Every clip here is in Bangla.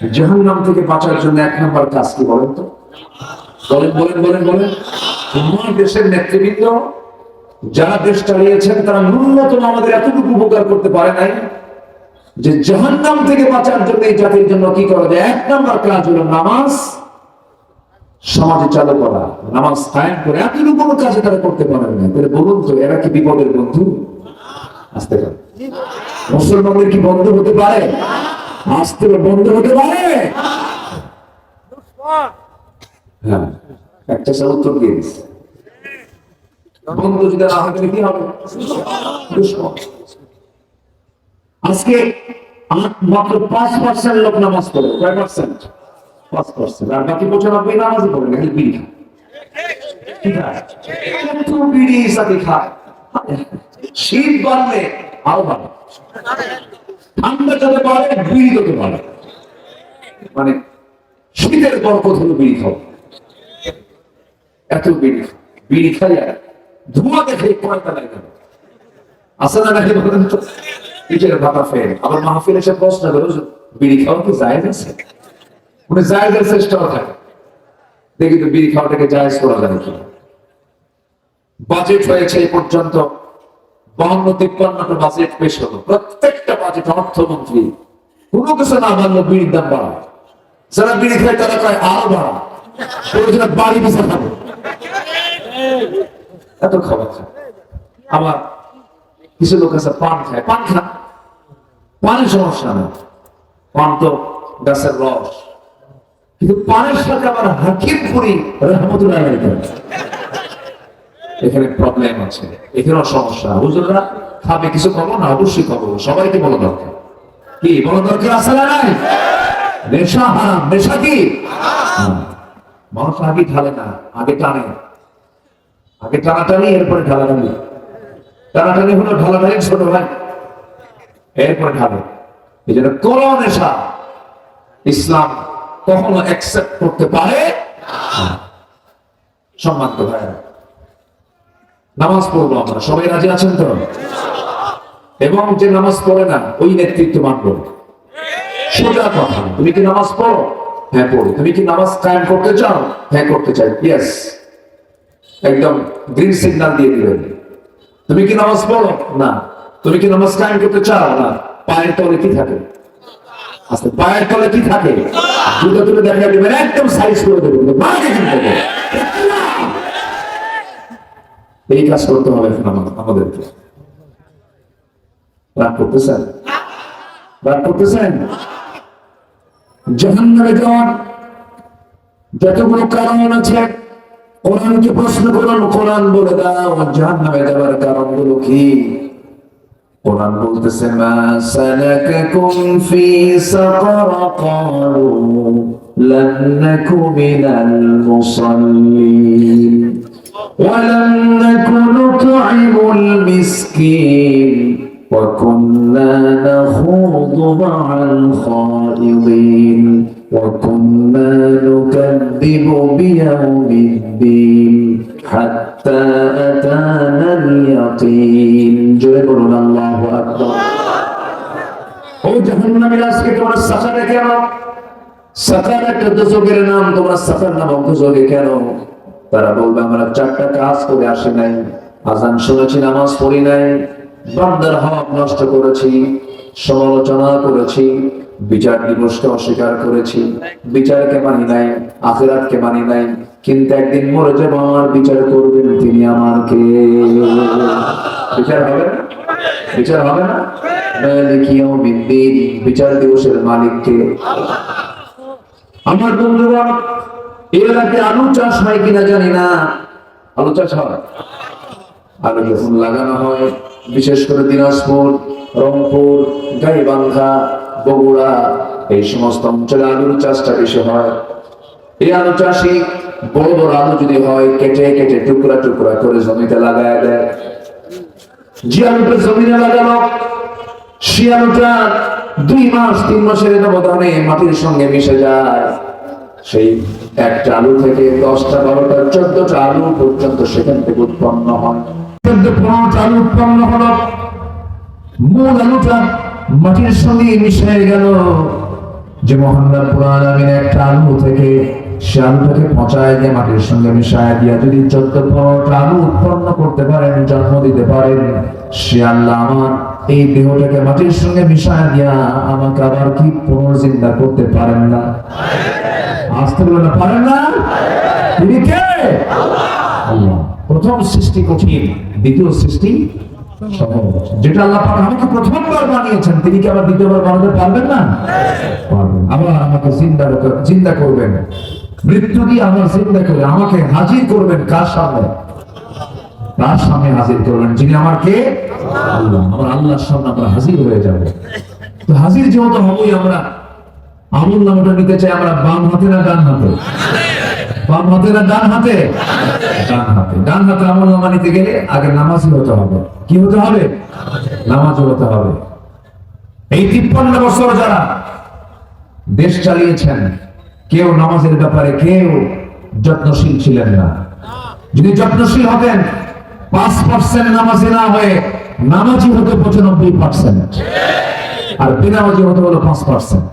জাহান্নাম থেকে বাঁচার জন্য এক নম্বর কাজ কি বলেন তো? বলেন বলেন বলেন বলেন। তোমার দেশের নেতৃবৃন্দ, যারা দেশ চালিয়েছেন, তারা ন্যূনতম আমাদের এতটুকু উপকার করতে পারে নাই যে জাহান্নাম থেকে বাঁচার জন্য এই জাতির জন্য কি করা যায়? এক নম্বর কাজ হলো নামাজ, সমাজে চালু করা। নামাজ কায়েম করে এতটুকু কোনো কাজে তারা করতে পারেন না তাহলে বলুন তো, এরা কি বিপদের বন্ধু? আসতে পারে। মুসলমানদের কি বন্ধ হতে পারে? আসতে বন্ধ হতে পারে? হ্যাঁ একটা সব উত্তর দিয়ে দিচ্ছে বন্ধু যদি না কি হবে? আজকে মাত্র পাঁচ পার্সেন্ট লোক নামাজ পড়ে। কয় পার্সেন্ট? পাঁচ পার্সেন্ট। আর বাকি পঁচানব্বই নামাজই পড়ে না বিড়ি খায়? বিড়ি সাথে খায়। শীত বাড়লে আরও বাড়ে ঠান্ডা যত বাড়ে বিড়ি তত বাড়ে মানে শীতের বরকত হলো বিড়ি খাওয়া এত বিড়ি। বিড়ি খাইয়া ধোঁয়া দেখে লাগে না নাকি নিজের ভাতা আবার মাহফিল এসে প্রশ্ন করে "হুজুর, বিড়ি খাওয়া কি জায়েজ আছে? জায়েজের চেষ্টাও থাকে। দেখি তো বিড়ি খাওয়াটাকে জায়েজ করা যায় কি বাজেট হয়েছে এই পর্যন্ত। বাহান্ন তিপ্পান্নটা বাজেট পেশ হলো। প্রত্যেকটা বাজেট অর্থমন্ত্রী। কোনো কিছু না মানলো, বিড়ির দাম বাড়ায় যারা বিড়ি খায়, তারা বাড়া বাড়ি এত খাবার খায় আবার কিছু লোক আছে, পান খায়। পান খা পানের সমস্যা না। পান তো গাছের রস। কিন্তু পানের সাথে আবার হাকিম পুরি রহমতুল্লাহ। এখানে প্রবলেম আছে। এখানেও সমস্যা। হুজুররা খাবে কিছু খাব না, অবশ্যই খাব। সবাইকে বলা দরকার। কি, বলা দরকার আছে না নাই? নেশা হারাম। নেশা কি। মানুষ আগে ঢালে না, আগে টানে। আগে টানাটানি, এরপরে ঢালাঢালি। টানাটানি হলো ঢালাঢালি ছোট ভাই। এরপরে ঢালে। এই জন্য কোন নেশা। ইসলাম কখনো অ্যাকসেপ্ট করতে পারে। সম্মানিত ভাইরা নামাজ পড়ব আমরা। সবাই রাজি আছেন তো? এবং যে নামাজ পড়ে না, ওই নেতৃত্ব মানব। সোজা কথা, তুমি কি নামাজ পড়ো? হ্যাঁ পড়ো। তুমি কি নামাজ কায়েম করতে চাও? হ্যাঁ করতে চাই। ইয়েস একদম গ্রিন সিগন্যাল দিয়ে দিবেন। তুমি কি নামাজ পড়ো? না। তুমি কি নামাজ কায়েম করতে চাও? না। পায়ের তলে কি থাকে? আচ্ছা পায়ের তলে কি থাকে? জুতো তুলে দেখা দেবেন, একদম সাইজ করে দেবে। এই কাজ করতে হবে আমাদেরকে। রাগ করতেছেন? রাগ যাওয়ার যতগুলো কারণ আছে, কোরআনকে প্রশ্ন করুন, কোরআন বলে দাও যাওয়ার কি? কোরআন বলতেছে, মা সালাকাকুম ফি সাকার ক্বালু লাম নাকু মিনাল মুসাল্লিন ولم نكن نطعم المسكين وكنا نخوض مع الخائضين وكنا نكذب بيوم الدين حتى أتانا اليقين جل الله أكبر ও জাহান্নামীর আজকে তোমরা সাকারে কেন সাকার একটা দোজকের নাম তোমরা সাকার নামক দোজকে কেন তারা বলবে, আমরা চারটা কাজ করে আসি নাই। আজান শুনেছি, নামাজ পড়ি নাই। বান্দার হক নষ্ট করেছি, সমালোচনা করেছি, বিচার দিবসকে অস্বীকার করেছি, বিচারকে মানি নাই, আখেরাতকে মানি নাই। কিন্তু একদিন মরে যাব আমার, বিচার করবেন তিনি আমাকে। বিচার হবে বিচার হবে না? বিচার দিবসের মালিককে। আমার বন্ধুরা এই এলাকায় আলু চাষ হয় কিনা জানি না। আলু চাষ হয়। আলু যখন লাগানো হয়, বিশেষ করে দিনাজপুর, রংপুর, গাইবান্ধা, বগুড়া, এই সমস্ত অঞ্চলে আলুর চাষটা বেশি হয়। এই আলু চাষি বড় বড় আলু যদি হয়, কেটে কেটে টুকরা টুকরা করে জমিতে লাগায় দেয়। যে আলুটা জমিনে লাগানো, সে আলুটা দুই মাস, তিন মাসের ব্যবধানে মাটির সঙ্গে মিশে যায়। সেই একটা আলু থেকে দশটা, বারোটা, চোদ্দটা আলু পর্যন্ত সেখান থেকে উৎপন্ন হয়। চোদ্দ, পনেরোটা আলু উৎপন্ন হলো। মূল আলুটা মাটির সঙ্গে মিশে গেল। যে মোহাম্মদ পুরান একটা আলু থেকে সে আলুটাকে পচায় দিয়ে মাটির সঙ্গে মিশায় দিয়া যদি চোদ্দ, পনেরোটা আলু উৎপন্ন করতে পারেন, জন্ম দিতে পারেন, সে আল্লাহ আমার এই দেহটাকে মাটির সঙ্গে মিশায় দিয়া আমাকে আবার কি পুনর্জিন্দা করতে পারেন না? প্রথম সৃষ্টি কঠিন, দ্বিতীয় সৃষ্টি যেটা আল্লাহ আমাকে প্রথমবার বানিয়েছেন, তিনি কি আবার দ্বিতীয়বার বানাতে পারবেন না? আবার আমাকে করবেন। মৃত্যু দিয়ে আমার জিন্দা করে আমাকে হাজির করবেন কার সামনে? তার সামনে হাজির করবেন? যিনি আমার কে? আল্লাহ। আমার আল্লাহর সামনে আমরা হাজির হয়ে যাব। তো হাজির যেহেতু হবই আমরা আমল নামটা নিতে চাই, আমরা বাম হাতে না ডান হাতে? বাম হাতে না ডান হাতে? ডান হাতে। ডান হাতে নামা নিতে গেলে আগে হতে হবে। কি হতে হবে? নামাজি হতে হবে। এই তিপ্পান্ন বছর যারা দেশ চালিয়েছেন, কেউ নামাজের ব্যাপারে কেউ যত্নশীল ছিলেন না। যদি যত্নশীল হতেন, পাঁচ পার্সেন্ট নামাজি না হয়ে নামাজি হতে পঁচানব্বই পার্সেন্ট। আর বেনামাজি হতে হলো পাঁচ পার্সেন্ট।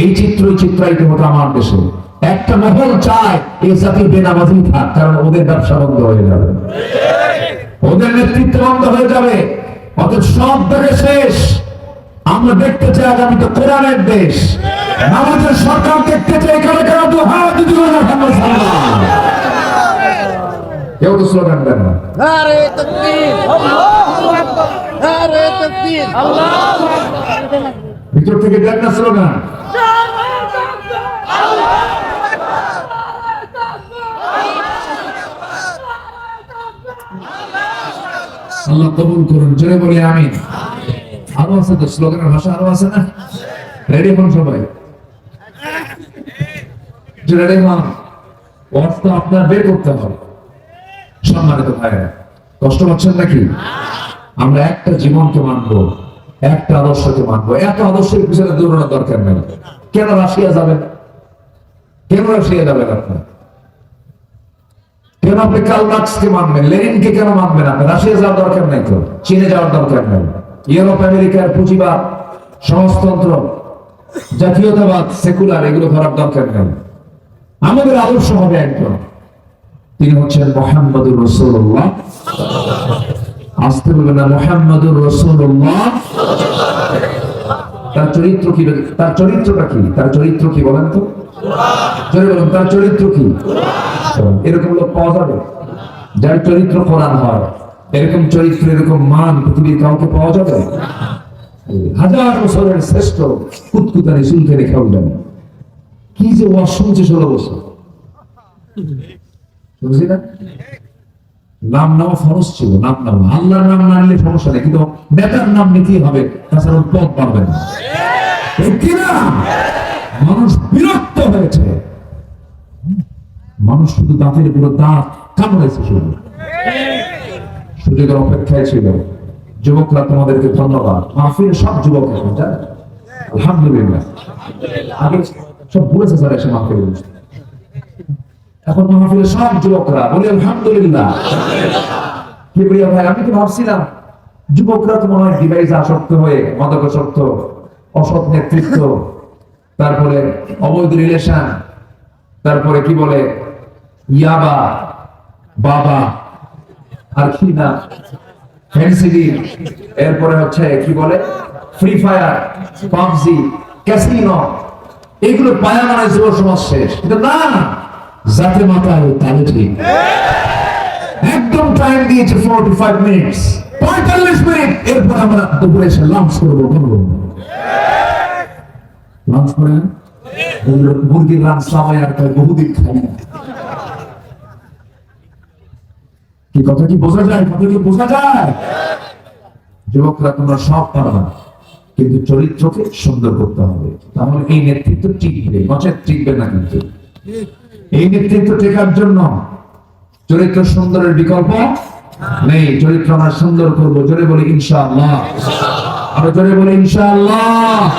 এই চিত্রই চিত্রায়িত হতো আমার দেশে। একটা মহল চায় এই জাতি বেনামাজি থাক, কারণ ওদের ব্যবসা বন্ধ হয়ে যাবে। ওদের নেতৃত্ব বন্ধ হয়ে যাবে। অথচ সব থেকে শেষ। আমরা দেখতে চাই আগামী তো কোরআনের দেশ। নামাজের সরকার দেখতে চাই কারও কারও তো আলাইহি ওয়াসাল্লাম। কেউ তো স্লোগান দেন না। আল্লাহু ভিতর থেকে দেন না স্লোগান। আল্লাহ কবুল করুন, জোরে বলি আমিন। আরও আছে তো, স্লোগানের ভাষা আরও আছে না? রেডি হন সবাই? রেডি হন অর্থ আপনার বের করতে হবে। সম্মানিত ভাইরা কষ্ট পাচ্ছেন নাকি? আমরা একটা জীবনকে মানবো। একটা আদর্শকে মানবো। এত আদর্শের পিছনে দৌড়ানোর দরকার নেই। কেন রাশিয়া যাবেন কেন রাশিয়া যাবেন আপনার? কেন আপনি কাল মার্কসকে মানবেন? লেনিনকে কেন মানবেন আপনি? রাশিয়া যাওয়ার দরকার নেই তো। চীনে যাওয়ার দরকার নেই। ইউরোপ, আমেরিকার পুঁজিবাদ, সমাজতন্ত্র, জাতীয়তাবাদ, সেকুলার, এগুলো করার দরকার নেই। আমাদের আদর্শ হবে একজন। তিনি হচ্ছেন মোহাম্মদুর রসুল্লাহ আসতে বলবেন না, মোহাম্মদুর রসুল্লাহ তার চরিত্র কি? তার চরিত্রটা কি? তার চরিত্র কি বলেন তো? বলুন, তার চরিত্র কি? এরকম লোক পাওয়া যাবে? যার চরিত্র কোরআন হয়, এরকম চরিত্র, এরকম মান পৃথিবীর কাউকে পাওয়া যাবে? হাজার বছরের শ্রেষ্ঠ কুতকুতানি শুনতে রেখে উঠলেন। কি যে শুনছে ষোলো বছর। বুঝলি না নাম নেওয়া ফরজ ছিল, নাম নেওয়া আল্লাহর নাম না নিলে সমস্যা নেই, কিন্তু নেতার নাম নিতেই হবে, তাছাড়া পথ পারবে না। মানুষ বিরক্ত হয়েছে। মানুষ শুধু দাঁতের পুরো দাঁত কামড়েছে শুধু। সুযোগের অপেক্ষায় ছিল। যুবকরা তোমাদেরকে ধন্যবাদ। মাহফিল সব যুবক এখন আলহামদুলিল্লাহ। আগে সব ভুলেছে স্যার, এসে মাহফিল। এখন মাহফিলে সব যুবকরা বলে, আলহামদুলিল্লাহ। কি প্রিয় ভাই, আমি তো ভাবছিলাম, যুবকরা তো মনে হয় ডিভাইস আসক্ত হয়ে মাদকাসক্ত অসৎ নেতৃত্ব, তারপরে অবৈধ রিলেশন, তারপরে কি বলে, ইয়াবা, বাবা, আর কি না ফ্যান্সিডি এরপরে হচ্ছে কি বলে ফ্রি ফায়ার পাবজি, ক্যাসিনো, এগুলো পায়া মানে যুব সমাজ শেষ। কিন্তু না যাতে মাথায় তাহলে ঠিক একদম টাইম দিয়েছে ফোর্টি ফাইভ মিনিটস পঁয়তাল্লিশ মিনিট। এরপর আমরা দুপুরে এসে লাঞ্চ করব করব লাঞ্চ করে? মুরগির লাঞ্চ আর তাই বহুদিন খাই কি কথা কি বোঝা যায়? কথা কি বোঝা যায়? যুবকরা তোমরা সব পারবা কিন্তু চরিত্রকে সুন্দর করতে হবে। তাহলে এই নেতৃত্ব টিকবে। নচেত টিকবে না কিন্তু। এই নেতৃত্ব টেকার জন্য চরিত্র সুন্দরের বিকল্প নেই। চরিত্র আমরা সুন্দর করব। জোরে বলি ইনশাআল্লাহ। আরও জোরে বলি ইনশাআল্লাহ।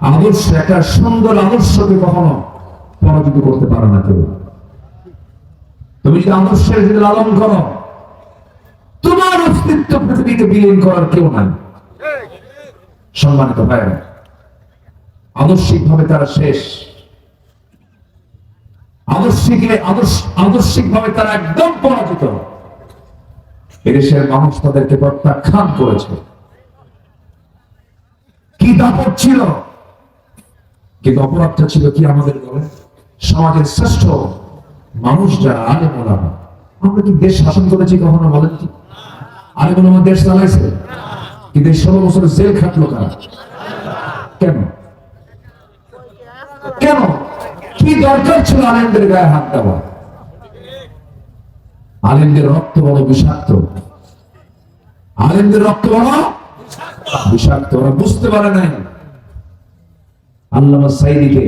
আদর্শ, একটা সুন্দর আদর্শকে কখনো পরাজিত করতে পারে না কেউ। তুমি যদি আদর্শের যদি লালন করো? তোমার অস্তিত্ব পৃথিবীতে বিলীন করার কেউ নাই। সম্মানিত ভাইরা আদর্শিক ভাবে তারা শেষ। আদর্শিক আদর্শ আদর্শিক ভাবে তারা একদম পরাজিত। এদেশের মানুষ তাদেরকে প্রত্যাখ্যান করেছে। কি দাপট ছিল? কিন্তু অপরাধটা ছিল কি আমাদের দলে? সমাজের শ্রেষ্ঠ মানুষ যারা আলে মোলামা আমরা কি দেশ শাসন করেছি কখনো বলেন কি আলে মোলামা দেশ চালাইছে? কি দেশ ষোলো বছর জেল খাটলো কারা? কেন? কি দরকার ছিল আলেমদের গায়ে হাত দেওয়া? আলেমদের রক্ত বড় বিষাক্ত। আলেমদের রক্ত বড় বিষাক্ত। ওরা বুঝতে পারে নাই। আল্লামা সাইদিকে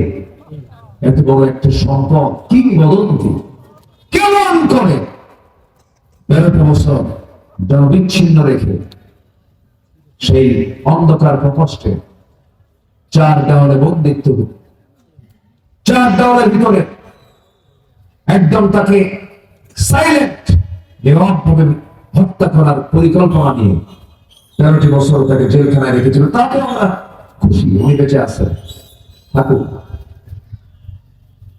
এত বড় একটা সম্পদ, কিংবদন্তি কেমন করে? তেরোটা বছর যেন বিচ্ছিন্ন রেখে সেই অন্ধকার প্রকোষ্ঠে চার দেওয়ালে বন্দিত্ব চার দেওয়ালের ভিতরে। একদম তাকে সাইলেন্ট নিরবভাবে হত্যা করার পরিকল্পনা নিয়ে তেরোটি বছর তাকে জেলখানায় রেখেছিল তাতে আমরা খুশি, উনি বেঁচে আছে থাকুক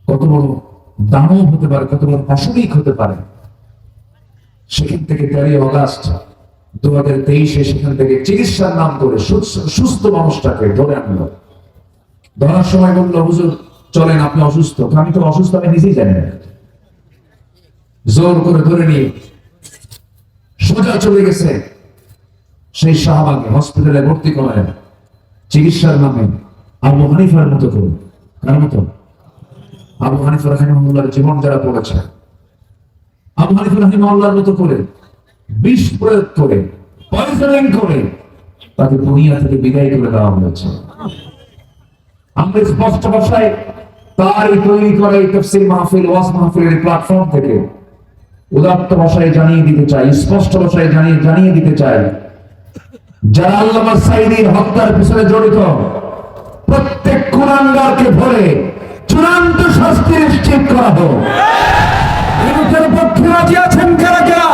কত বড় দানব হতে পারে, কত বড় পাশবিক হতে পারে। সেখান থেকে তেরোই অগাস্ট দু হাজার তেইশে সেখান থেকে চিকিৎসার নাম করে সুস্থ মানুষটাকে ধরে আনলো। ধরার সময় বলল, হুজুর চলেন, আপনি অসুস্থ। আমি তো অসুস্থ আমি নিজেই জানি জোর করে ধরে নিয়ে সোজা চলে গেছে সেই শাহবাগে, হসপিটালে ভর্তি করায়। চিকিৎসার নামে আবু হানিফার মতো করে। কার মতো? আবু হানিফা রাহিমাহুল্লাহর জীবন যারা পড়েছে। আবু হানিফা রাহিমাহুল্লাহর মতো করে বিষ প্রয়োগ করে, পয়জনিং করে তাকে দুনিয়া থেকে বিদায় করে দেওয়া হয়েছে। আমরা স্পষ্ট ভাষায় তারই তৈরি করা এই তফসির মাহফিল ওয়াজ মাহফিলের প্ল্যাটফর্ম থেকে উদাত্ত ভাষায় জানিয়ে দিতে চাই স্পষ্ট ভাষায় জানিয়ে জানিয়ে দিতে চাই যারা সাইদির হত্যার পিছনে জড়িত প্রত্যেক কুরাঙ্গারকে চূড়ান্ত শাস্তি নিশ্চিত করা হোক। পক্ষে রাজি আছেন কারা কারা?